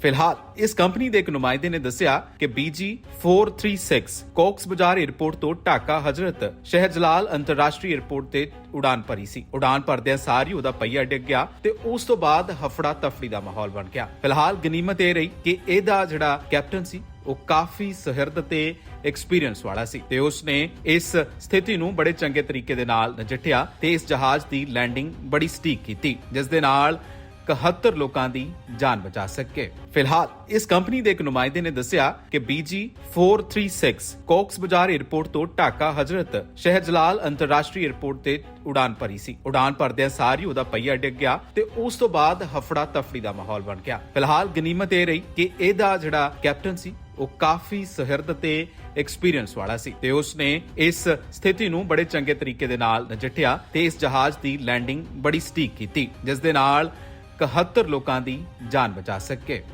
ਫਿਲਹਾਲ, ਇਸ ਕੰਪਨੀ ਦੇ ਇੱਕ ਨੁਮਾਇੰਦੇ ਨੇ ਦੱਸਿਆ ਕਿ BG 436 ਕੋਕਸ ਬਾਜ਼ਾਰ 에ਅਰਪੋਰਟ ਤੋਂ ਢਾਕਾ ਹਜ਼ਰਤ ਸ਼ਹਿਜਲਾਲ ਅੰਤਰਰਾਸ਼ਟਰੀ 에ਅਰਪੋਰਟ ਤੇ ਉਡਾਨ ਭਰੀ ਸੀ। ਉਡਾਨ ਭਰਦਿਆਂ ਸਾਰ ਉਹਦਾ ਪਹੀਆ ਡਿੱਗ ਗਿਆ ਤੇ ਉਸ ਤੋਂ ਬਾਅਦ ਹਫੜਾ ਤਫੜੀ ਦਾ ਮਾਹੌਲ ਬਣ ਗਿਆ। ਫਿਲਹਾਲ, ਗਨੀਮਤ ਇਹ ਰਹੀ ਕਿ ਇਹਦਾ ਜਿਹੜਾ ਕੈਪਟਨ ਸੀ, ਉਹ ਕਾਫੀ ਸਹਿਰਦ ਤੇ ਐਕਸਪੀਰੀਅੰਸ ਵਾਲਾ ਸੀ ਤੇ ਉਸਨੇ ਇਸ ਸਥਿਤੀ ਨੂੰ ਬੜੇ ਚੰਗੇ ਤਰੀਕੇ ਦੇ ਨਾਲ ਨਜਿੱਠਿਆ ਤੇ ਇਸ ਜਹਾਜ਼ ਦੀ ਲੈਂਡਿੰਗ ਬੜੀ ਸਟੀਕ ਕੀਤੀ ਜਿਸ ਦੇ ਨਾਲ 71 ਲੋਕਾਂ ਦੀ ਜਾਨ ਬਚਾ ਸਕੇ। ਫਿਲਹਾਲ, ਇਸ ਕੰਪਨੀ ਦੇ ਇੱਕ ਨੁਮਾਇੰਦੇ ਨੇ ਦੱਸਿਆ ਕਿ BG 436 ਕੋਕਸ ਬਾਜ਼ਾਰ 에ਅਰਪੋਰਟ ਤੋਂ ਢਾਕਾ ਹਜ਼ਰਤ ਸ਼ਹਿਜਲਾਲ ਅੰਤਰਰਾਸ਼ਟਰੀ 에ਅਰਪੋਰਟ ਤੇ ਉਡਾਨ ਭਰੀ ਸੀ। ਉਡਾਨ ਭਰਦਿਆਂ ਸਾਰ ਉਹਦਾ ਪਹੀਆ ਡਿੱਗ ਗਿਆ ਤੇ ਉਸ ਤੋਂ ਬਾਅਦ ਹਫੜਾ ਤਫੜੀ ਦਾ ਮਾਹੌਲ ਬਣ ਗਿਆ। ਫਿਲਹਾਲ, ਗਨੀਮਤ ਇਹ ਰਹੀ ਕਿ ਇਹਦਾ ਜਿਹੜਾ ਕੈਪਟਨ ਸੀ, ਉਹ ਕਾਫੀ ਸਹਿਰਦ ਤੇ ਐਕਸਪੀਰੀਅੰਸ ਵਾਲਾ ਸੀ ਤੇ ਉਸਨੇ ਇਸ ਸਥਿਤੀ ਨੂੰ ਬੜੇ ਚੰਗੇ ਤਰੀਕੇ ਦੇ ਨਾਲ ਨਜਿੱਠਿਆ ਤੇ ਇਸ ਜਹਾਜ਼ ਦੀ ਲੈਂਡਿੰਗ ਬੜੀ ਸਟੀਕ ਕੀਤੀ ਜਿਸ ਦੇ ਨਾਲ 71 ਲੋਕਾਂ ਦੀ ਜਾਨ ਬਚਾ ਸਕੇ।